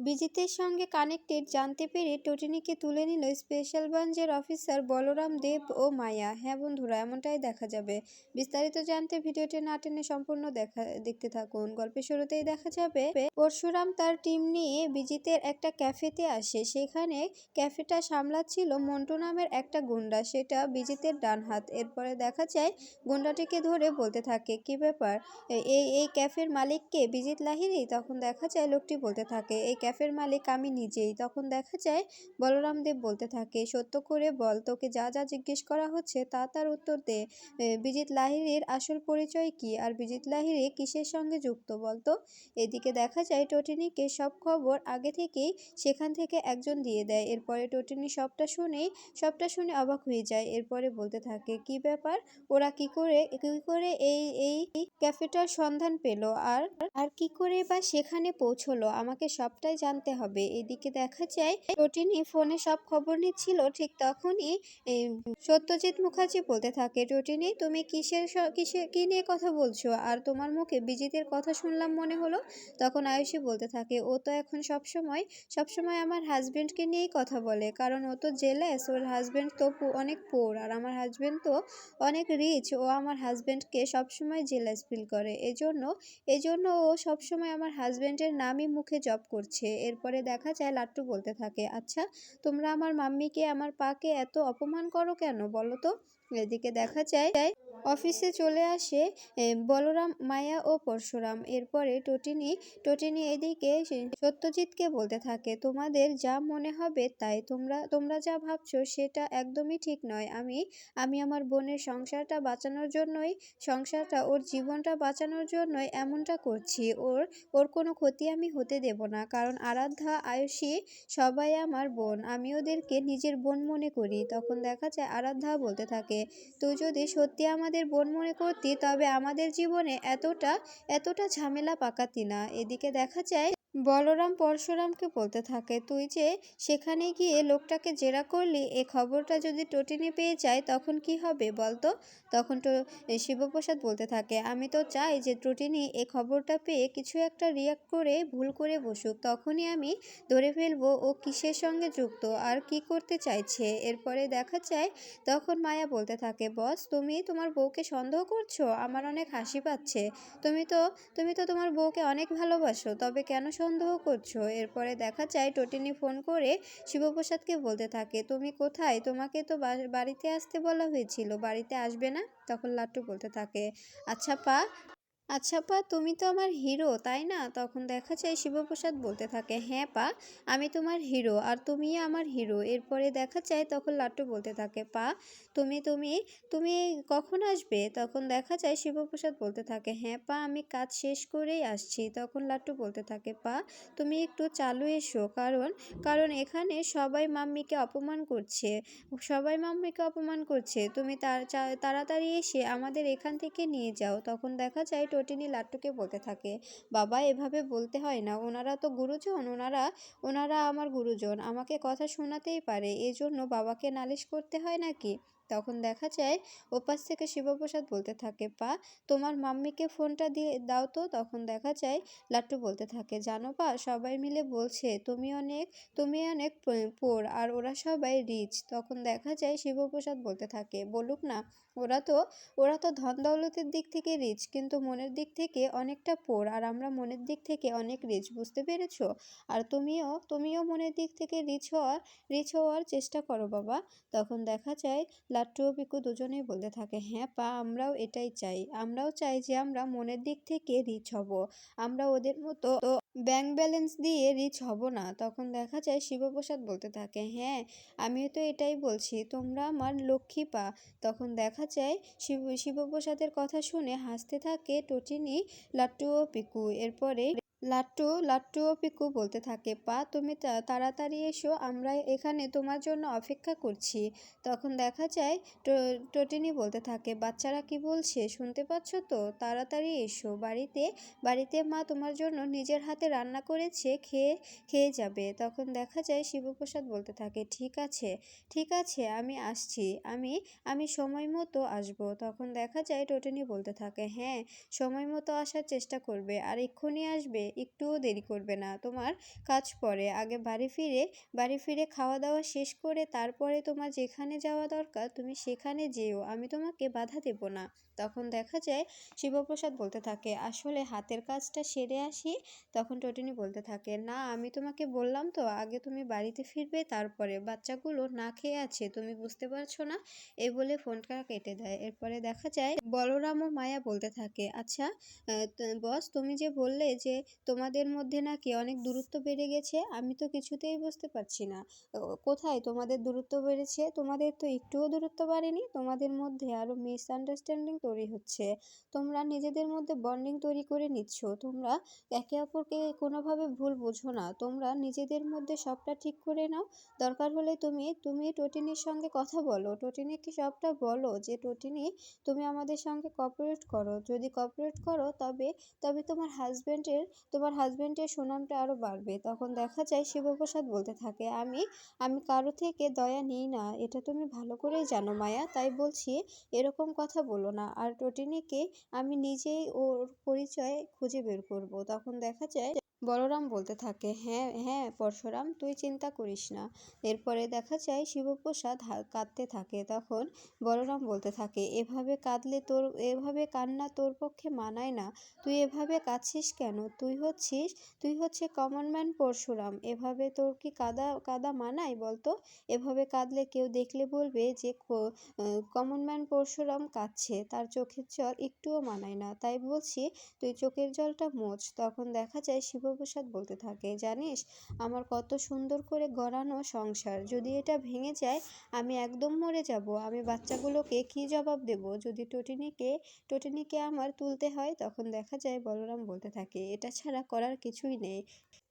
বিজিতের সঙ্গে কানেক্টেড জানতে পেরে টটিনিকে তুলে নিল স্পেশাল ব্রাঞ্চের অফিসার বলরাম দেব ও মায়া। হ্যাঁ বন্ধুরা, এমনটাই দেখা যাবে। বিস্তারিত জানতে ভিডিওটি না টেনে সম্পূর্ণ দেখা, দেখতে থাকুন। গল্পের শুরুতেই দেখা যাবে, পরশুরাম তার টিম নিয়ে বিজিতের একটা ক্যাফেতে আসে। সেখানে ক্যাফেটা সামলাচ্ছিল মন্টু নামের একটা গুন্ডা। সেটা বিজিতের ডান হাত। এরপরে দেখা যায়, গুন্ডাটিকে ধরে বলতে থাকে, কি ব্যাপার? এই এই ক্যাফের মালিককে বিজিত লাহিরি তখন দেখা যায়, লোকটি বলতে থাকে, এই ক্যাফের মালিক আমি নিজেই। তখন দেখা যায়, বলরাম দেব বলতে থাকে, সত্য করে বল, তোকে যা যা জিজ্ঞেস করা হচ্ছে তা তার উত্তর দে। বিজিত লাহিরির আসল পরিচয় কি? আর বিজিত লাহিরি কিসের সঙ্গে যুক্ত বলতো? এদিকে দেখা যায়, টটিনিকে সব খবর আগে থেকেই সেখান থেকে একজন দিয়ে দেয়। এরপরে টটিনি সবটা শুনেই, সবটা শুনে অবাক হয়ে যায়। এরপরে বলতে থাকে, কি ব্যাপার? ওরা কি করে কি করে এই এই ক্যাফেটার সন্ধান পেল? আর আর কি করে বা সেখানে পৌঁছলো? আমাকে সবটাই জানতে হবে। এদিকে দেখা যায়, রটিনি ফোনে সব খবর নিচ্ছিল, ঠিক তখনই সত্যজিৎ মুখার্জি বলতে থাকে, রটিনি তুমি কিসের কিসের কি নিয়ে কথা বলছো? আর তোমার মুখে বিজিতের কথা শুনলাম মনে হলো? তখন আয়ুষী বলতে থাকে, ও তো এখন সবসময় সবসময় আমার হাজব্যান্ডকে নিয়েই কথা বলে। কারণ ও তো জেলাস ওর হাজব্যান্ড তো অনেক পোর আর আমার হাজব্যান্ড তো অনেক রিচ ও আমার হাজবেন্ডকে সবসময় জেলাস ফিল করে। এজন্য এজন্য ও সবসময় আমার হাজব্যান্ডের নামই মুখে জব করছে। এরপরে দেখা যায় লাট্টু বলতে থাকে আচ্ছা তোমরা আমার মাম্মিকে, আমার পাকে এত অপমান করো কেন বলো তো? এদিকে দেখা যায়, অফিসে চলে আসে বলরাম, মায়া ও পরশুরাম। এরপরে টটিনি টটিনি এদিকে সত্যজিৎকে বলতে থাকে, তোমাদের যা মনে হবে তাই, তোমরা তোমরা যা ভাবছ সেটা একদমই ঠিক নয়। আমি আমি আমার বোনের সংসারটা বাঁচানোর জন্যই, সংসারটা, ওর জীবনটা বাঁচানোর জন্যই এমনটা করছি। ওর ওর কোনো ক্ষতি আমি হতে দেব না, কারণ আরাধ্যা, আয়ুষী সবাই আমার বোন। আমি ওদেরকে নিজের বোন মনে করি। তখন দেখা যায়, আরাধ্যা বলতে থাকে তুই যদি সত্যি আমাদের বোন মনে করতি, তবে আমাদের জীবনে এতটা এতটা ঝামেলা পাকাতি না। এদিকে দেখা যায় বলরাম পরশুরামকে বলতে থাকে, তুই যে সেখানে গিয়ে লোকটাকে জেরা করলি, এ খবরটা যদি টটিনি পেয়ে যায়, তখন কি হবে বলতো? তখন তো শিবপ্রসাদ বলতে থাকে, আমি তো চাই যে ত্রুটিনি এ খবরটা পেয়ে কিছু একটা রিয়াক্ট করে, ভুল করে বসুক। তখনই আমি ধরে ফেলব ও কিসের সঙ্গে যুক্ত, আর কি করতে চাইছে? এরপরে দেখা যায়, তখন মায়া বলতে থাকে, বস, তুমি তোমার বউকে সন্দেহ করছ? আমার অনেক হাসি পাচ্ছে। তুমি তো তুমি তো তোমার বউকে অনেক ভালোবাসো, তবে কেন সন্দেহ করছ? এরপরে দেখা যায় টোটিনি ফোন করে শিবপ্রসাদকে বলতে থাকে, তুমি কোথায়? তোমাকে তো বাড়িতে আসতে বলা হয়েছিল। বাড়িতে আসবে না? তখন লাট্টু বলতে থাকে আচ্ছা পা। আচ্ছা পা তুমি তো আমার হিরো, তাই না? তখন দেখা যায় শিবপ্রসাদ বলতে থাকে হ্যাঁ পা, আমি তোমার হিরো, আর তুমিই আমার হিরো। এরপরে দেখা যায় তখন লাট্টু বলতে থাকে, পা, তুমি তুমি তুমি কখন আসবে? তখন দেখা যায় শিবপ্রসাদ বলতে থাকে হ্যাঁ পা, আমি কাজ শেষ করেই আসছি। তখন লাট্টু বলতে থাকে, পা, তুমি একটু চালু এসো, কারণ কারণ এখানে সবাই মাম্মিকে অপমান করছে, সবাই মাম্মিকে অপমান করছে। তুমি তাড়াতাড়ি এসে আমাদের এখান থেকে নিয়ে যাও। তখন দেখা যায় টটিনি লাট্টুকে বলতে থাকে, বাবা, এভাবে বলতে হয় না। ওনারা তো গুরুজন, ওনারা ওনারা আমার গুরুজন। আমাকে কথা শোনাতেই পারে। এজন্য বাবাকে নালিশ করতে হয় নাকি? তখন দেখা যায় ওপাশ থেকে শিবপ্রসাদ বলতে থাকে, পা, তোমার মাম্মিকে ফোনটা দিয়ে দাও তো। তখন দেখা যায় লাট্টু বলতে থাকে, জানো পা, সবাই মিলে বলছে, তুমি অনেক তুমি অনেক পোর, আর ওরা সবাই রিচ। তখন দেখা যায় শিবপ্রসাদ বলতে থাকে, বলুক না, ওরা তো ওরা তো ধন দৌলতের দিক থেকে রিচ, কিন্তু মনের দিক থেকে অনেকটা পোর, আর আমরা মনের দিক থেকে অনেক রিচ, বুঝতে পেরেছ? আর তুমিও তুমিও মনের দিক থেকে রিচ হওয়ার রিচ হওয়ার চেষ্টা করো বাবা। তখন দেখা যায় লাট্টু ও পিকু দুজনেই বলতে থাকে হ্যাঁ পা, আমরাও এটাই চাই। আমরাও চাই যে আমরা মনের দিক থেকে রিচ হব। আমরা ওদের মতো ব্যাংক ব্যালেন্স দিয়ে রিচ হব না। তখন দেখা যায় শিবপ্রসাদ বলতে থাকে হ্যাঁ আমিও তো এটাই বলছি, তোমরা আমার লক্ষ্মী পা। তখন দেখা যায় শিব, শিবপ্রসাদের কথা শুনে হাসতে থাকে টটিনি লাট্টু ও পিকু। এরপরে লাট্টু লাট্টু ও পিকু বলতে থাকে, পা, তুমি তাড়াতাড়ি এসো আমরা এখানে তোমার জন্য অপেক্ষা করছি। তখন দেখা যায় টটিনি বলতে থাকে, বাচ্চারা কি বলছে, শুনতে পাচ্ছ তো? তাড়াতাড়ি এসো, বাড়িতে বাড়িতে মা তোমার জন্য নিজের হাতে রান্না করেছে, খেয়ে খেয়ে যাবে। তখন দেখা যায়, শিবপ্রসাদ বলতে থাকে, ঠিক আছে ঠিক আছে, আমি আসছি, আমি আমি সময় মতো আসব। তখন দেখা যায়, টোটেনি বলতে থাকে হ্যাঁ সময় মতো আসার চেষ্টা করবে, আর এক্ষুনি আসবে একটুও দেরি করবে না। তোমার কাজ পরে। আগে বাড়ি ফিরে বাড়ি ফিরে খাওয়া দাওয়া শেষ করে তারপরে তোমার যেখানে যাওয়া দরকার তুমি সেখানে যেও। আমি তোমাকে বাধা দেব না। তখন দেখা যায় শিবপ্রসাদ বলতে থাকে, আসলে হাতের কাজটা সেরে আসি? তখন টটিনি বলতে থাকে, না, আমি তোমাকে বললাম তো, আগে তুমি বাড়িতে ফিরবে, তারপরে বাচ্চাগুলো না খেয়ে আছে, তুমি বুঝতে পারছ না? এই বলে ফোনটা কেটে দেয়। এরপরে দেখা যায় বলরাম ও মায়া বলতে থাকে আচ্ছা বস, তুমি যে বললে যে তোমাদের মধ্যে নাকি অনেক দূরত্ব বেড়ে গেছে? আমি তো কিছুতেই বুঝতে পারছি না। কোথায় তোমাদের দূরত্ব বেড়েছে? তোমাদের তো একটুও দূরত্ব বাড়েনি। তোমাদের মধ্যে আরও মিসআন্ডারস্ট্যান্ডিং তৈরি হচ্ছে। তোমরা নিজেদের মধ্যে বন্ডিং তৈরি করে নিচ্ছ। তোমরা একে অপরকে কোনোভাবে ভুল বোঝো না। তোমরা নিজেদের মধ্যে সবটা ঠিক করে নাও। দরকার হলে তুমি তুমি টোটিনির সঙ্গে কথা বলো। টোটিনিকে সবটা বলো যে, টোটিনি, তুমি আমাদের সঙ্গে কপারেট করো। যদি কপারেট করো, তবে তবে তোমার হাজবেন্ডের তোমার হাজব্যান্ডের সুনামটা আরও বাড়বে। তখন দেখা যায় শিবপ্রসাদ বলতে থাকে, আমি আমি কারও থেকে দয়া নিই না, এটা তুমি ভালো করেই জানো মায়া, তাই বলছি এরকম কথা বলো না। আর টোটিনিকে আমি নিজেই ওর পরিচয় খুঁজে বের করব। তখন দেখা যায় বলরাম বলতে থাকে হ্যাঁ হ্যাঁ পরশুরাম, তুই চিন্তা করিস না। এরপরে দেখা যায় শিবপ্রসাদ কাঁদতে থাকে। তখন বলরাম বলতে থাকে, এভাবে কাঁদলে তোর, এভাবে কান্না তোর পক্ষে মানায় না। তুই এভাবে কাঁদছিস কেন? তুই হচ্ছিস, তুই হচ্ছে কমন ম্যান পরশুরাম। এভাবে তোর কি কাদা কাদা মানায় বলতো? এভাবে কাঁদলে কেউ দেখলে বলবে যে কমন ম্যান পরশুরাম কাঁদছে। তার চোখের জল একটুও মানায় না। তাই বলছি, তুই চোখের জলটা মোচ তখন দেখা যায় শিবপ্রসাদ বলতে থাকে, জানিস? আমার কত সুন্দর করে গড়ানো সংসার। যদি এটা ভেঙে যায়, আমি একদম মরে যাব। আমি বাচ্চাগুলোকে কি জবাব দেব? যদি টটিনিকে টটিনিকে আমার তুলতে হয়, তখন দেখা যায় বলরাম বলতে থাকে, এটা ছাড়া করার কিছুই নেই।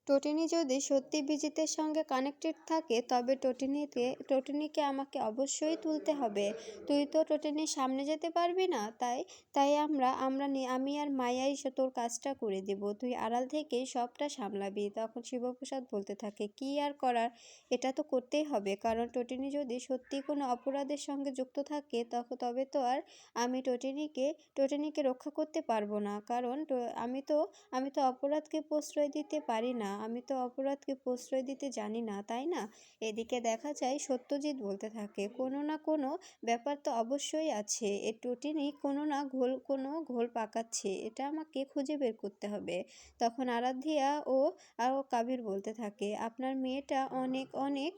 টটিনি যদি সত্যি বিজিতের সঙ্গে কানেক্টেড থাকে, তবে টটিনিকে টটিনিকে আমাকে অবশ্যই তুলতে হবে। তুই তো টটিনির সামনে যেতে পারবি না, তাই তাই আমরা আমরা আমি আর মায়াই তোর কাজটা করে দেব। তুই আড়াল থেকেই সবটা সামলাবি। তখন শিবপ্রসাদ বলতে থাকে, কি আর করার? এটা তো করতেই হবে। কারণ টটিনি যদি সত্যি কোনো অপরাধের সঙ্গে যুক্ত থাকে তখন তবে তো আর আমি টটিনিকে টটিনিকে রক্ষা করতে পারব না। কারণ আমি তো আমি তো অপরাধকে প্রশ্রয় দিতে পারি না। আমি তো অপরাধকে প্রশ্রয় দিতে জানি না, তাই না? এদিকে দেখা যায় সত্যজিৎ বলতে থাকে, কোনো না কোনো ব্যাপার তো অবশ্যই আছে, এ টটিনি কোনো না ঘোল, কোনো ঘোল পাকাচ্ছে, এটা আমাকে খুঁজে বের করতে হবে। তখন আরাধ্যিয়া ও আর কাবির বলতে থাকে, আপনার মেয়েটা অনেক অনেক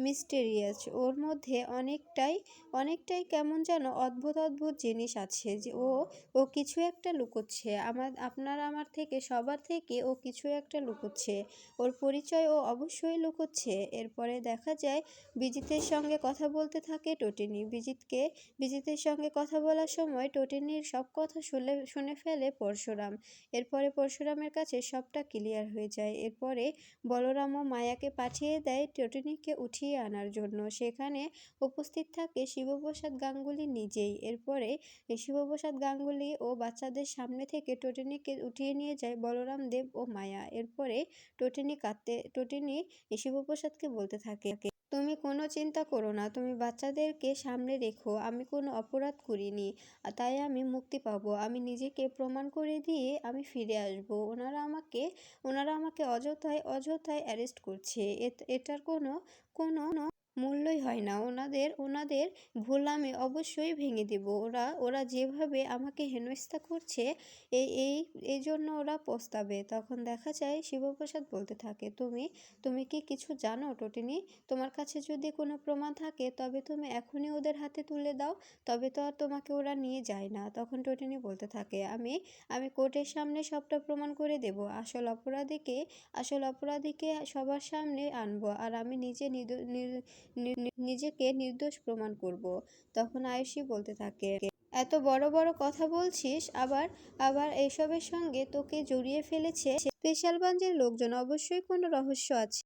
মিস্টেরিয়াস ওর মধ্যে অনেকটাই অনেকটাই কেমন যেন অদ্ভুত অদ্ভুত জিনিস আছে যে ও ও কিছু একটা লুকোচ্ছে। আমার, আপনার আমার থেকে, সবার থেকে ও কিছু একটা লুকোচ্ছে। ওর পরিচয় ও অবশ্যই লুকোচ্ছে। এরপরে দেখা যায়, বিজিতের সঙ্গে কথা বলতে থাকে টটিনি। বিজিতকে, বিজিতের সঙ্গে কথা বলার সময় টটিনির সব কথা শুনে শুনে ফেলে পরশুরাম। এরপরে পরশুরামের কাছে সবটা ক্লিয়ার হয়ে যায়। এরপরে বলরাম ও মায়াকে পাঠিয়ে দেয় টটিনিকে উঠিয়ে আনার জন্য সেখানে উপস্থিত থাকে শিবপ্রসাদ গাঙ্গুলি নিজেই। এরপরে শিবপ্রসাদ গাঙ্গুলি ও বাচ্চাদের সামনে থেকে টটিনিকে উঠিয়ে নিয়ে যায় বলরাম দেব ও মায়া। এরপরে টটিনি কাঁদতে, টটিনি শিবপ্রসাদকে বলতে থাকে, তুমি কোনো চিন্তা করো না, তুমি বাচ্চাদেরকে সামনে রেখো, আমি কোনো অপরাধ করিনি, তাই আমি মুক্তি পাবো, আমি নিজেকে প্রমাণ করে দিয়ে আমি ফিরে আসব। ওনারা আমাকে ওনারা আমাকে অযথায় অযথায় অ্যারেস্ট করছে। এটার কোনো কোনো মূল্যই হয় না। ওনাদের ওনাদের ভুল আমি অবশ্যই ভেঙে দেব। ওরা ওরা যেভাবে আমাকে হেনস্থা করছে এই এই এই জন্য ওরা পস্তাবে। তখন দেখা যায় শিবপ্রসাদ বলতে থাকে, তুমি তুমি কি কিছু জানো টটিনি? তোমার কাছে যদি কোনো প্রমাণ থাকে, তবে তুমি এখনই ওদের হাতে তুলে দাও, তবে তো আর তোমাকে ওরা নিয়ে যায় না। তখন টটিনি বলতে থাকে, আমি আমি কোর্টের সামনে সবটা প্রমাণ করে দেব। আসল অপরাধীকে আসল অপরাধীকে সবার সামনে আনব, আর আমি নিজে নিদ- নিজেকে নির্দোষ প্রমাণ করব। তখন আয়ুষী বলতে থাকে, এত বড় বড় কথা বলছিস, আবার আবার এসবের সঙ্গে তোকে জড়িয়ে ফেলেছে স্পেশাল বাঞ্জের লোকজন। অবশ্যই কোনো রহস্য আছে।